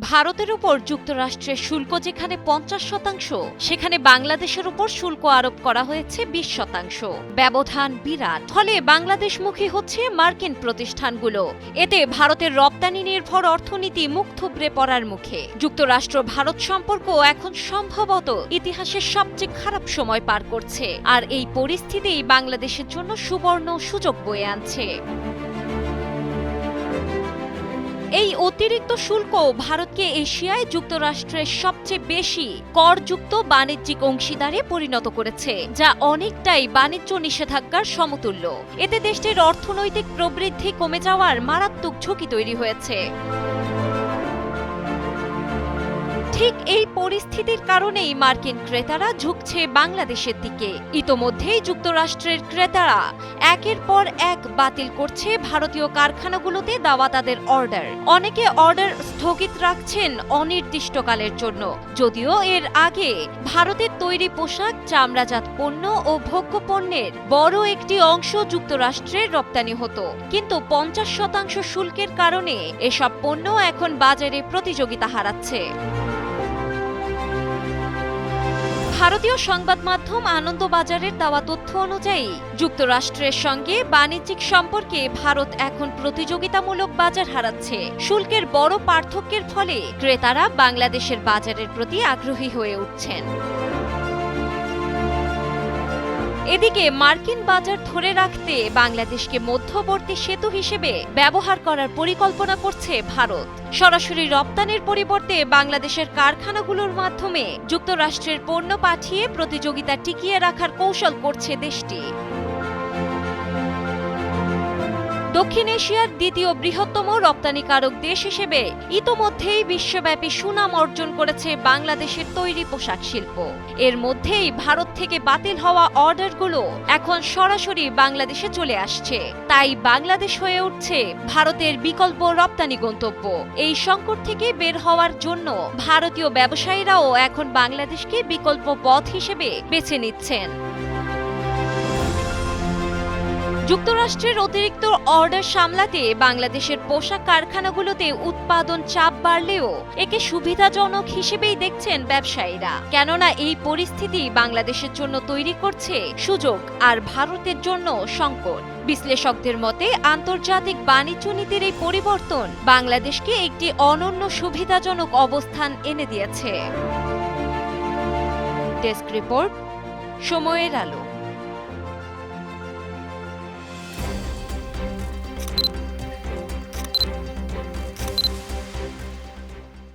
ভারতের উপর যুক্তরাষ্ট্রের শুল্ক যেখানে পঞ্চাশ শতাংশ, সেখানে বাংলাদেশের উপর শুল্ক আরোপ করা হয়েছে বিশ শতাংশ। ব্যবধান বিরাট। ফলে বাংলাদেশমুখী হচ্ছে মার্কিন প্রতিষ্ঠানগুলো। এতে ভারতের রপ্তানি নির্ভর অর্থনীতি মুখ থুবড়ে পড়ার মুখে। যুক্তরাষ্ট্র ভারত সম্পর্ক এখন সম্ভবত ইতিহাসের সবচেয়ে খারাপ সময় পার করছে। আর এই পরিস্থিতি বাংলাদেশের জন্য সুবর্ণ সুযোগ বয়ে আনছে। এই অতিরিক্ত শুল্ক ভারতকে এশিয়ায় যুক্তরাষ্ট্রের সবচেয়ে বেশি করযুক্ত বাণিজ্যিক অংশীদারে পরিণত করেছে, যা অনেকটাই বাণিজ্য নিষেধাজ্ঞার সমতুল্য। এতে দেশটির অর্থনৈতিক প্রবৃদ্ধি কমে যাওয়ার মারাত্মক ঝুঁকি তৈরি হয়েছে। ঠিক এই পরিস্থিতির কারণেই মার্কিন ক্রেতারা ঝুঁকছে বাংলাদেশের দিকে। ইতোমধ্যেই যুক্তরাষ্ট্রের ক্রেতারা একের পর এক বাতিল করছে ভারতীয় কারখানাগুলোতে দেওয়া তাদের অর্ডার। অনেকে অর্ডার স্থগিত রাখছেন অনির্দিষ্টকালের জন্য। যদিও এর আগে ভারতের তৈরি পোশাক, চামড়াজাত পণ্য ও ভোগ্য পণ্যের বড় একটি অংশ যুক্তরাষ্ট্রের রপ্তানি হতো। কিন্তু পঞ্চাশ শতাংশ শুল্কের কারণে এসব পণ্য এখন বাজারে প্রতিযোগিতা হারাচ্ছে। ভারতীয় সংবাদ মাধ্যম আনন্দবাজারের দেওয়া তথ্য অনুযায়ী, যুক্তরাষ্ট্রের সঙ্গে বাণিজ্যিক সম্পর্কে ভারত এখন প্রতিযোগিতামূলক বাজার হারাচ্ছে। শুল্কের বড় পার্থক্যের ফলে ক্রেতারা বাংলাদেশের বাজারের প্রতি আগ্রহী হয়ে উঠছেন। এদিকে মার্কিন বাজার ধরে রাখতে বাংলাদেশকে মধ্যবর্তী সেতু হিসেবে ব্যবহার করার পরিকল্পনা করছে ভারত। সরাসরি রপ্তানির পরিবর্তে বাংলাদেশের কারখানাগুলোর মাধ্যমে যুক্তরাষ্ট্রের পণ্য পাঠিয়ে প্রতিযোগিতা টিকিয়ে রাখার কৌশল করছে দেশটি। দক্ষিণ এশিয়ার দ্বিতীয় বৃহত্তম রপ্তানিকারক দেশ হিসেবে ইতোমধ্যেই বিশ্বব্যাপী সুনাম অর্জন করেছে বাংলাদেশের তৈরি পোশাক শিল্প। এর মধ্যেই ভারত থেকে বাতিল হওয়া অর্ডারগুলো এখন সরাসরি বাংলাদেশে চলে আসছে। তাই বাংলাদেশ হয়ে উঠছে ভারতের বিকল্প রপ্তানি গন্তব্য। এই সংকট থেকে বের হওয়ার জন্য ভারতীয় ব্যবসায়ীরাও এখন বাংলাদেশকে বিকল্প পথ হিসেবে বেছে নিচ্ছেন। যুক্তরাষ্ট্রের অতিরিক্ত অর্ডার সামলাতে বাংলাদেশের পোশাক কারখানাগুলোতে উৎপাদন চাপ বাড়লেও একে সুবিধাজনক হিসেবেই দেখছেন ব্যবসায়ীরা। কেননা এই পরিস্থিতি বাংলাদেশের জন্য তৈরি করছে সুযোগ আর ভারতের জন্য সংকট। বিশ্লেষকদের মতে, আন্তর্জাতিক বাণিজ্য নীতির এই পরিবর্তন বাংলাদেশকে একটি অনন্য সুবিধাজনক অবস্থান এনে দিয়েছে। ডেস্ক রিপোর্ট, সময়ের আলো।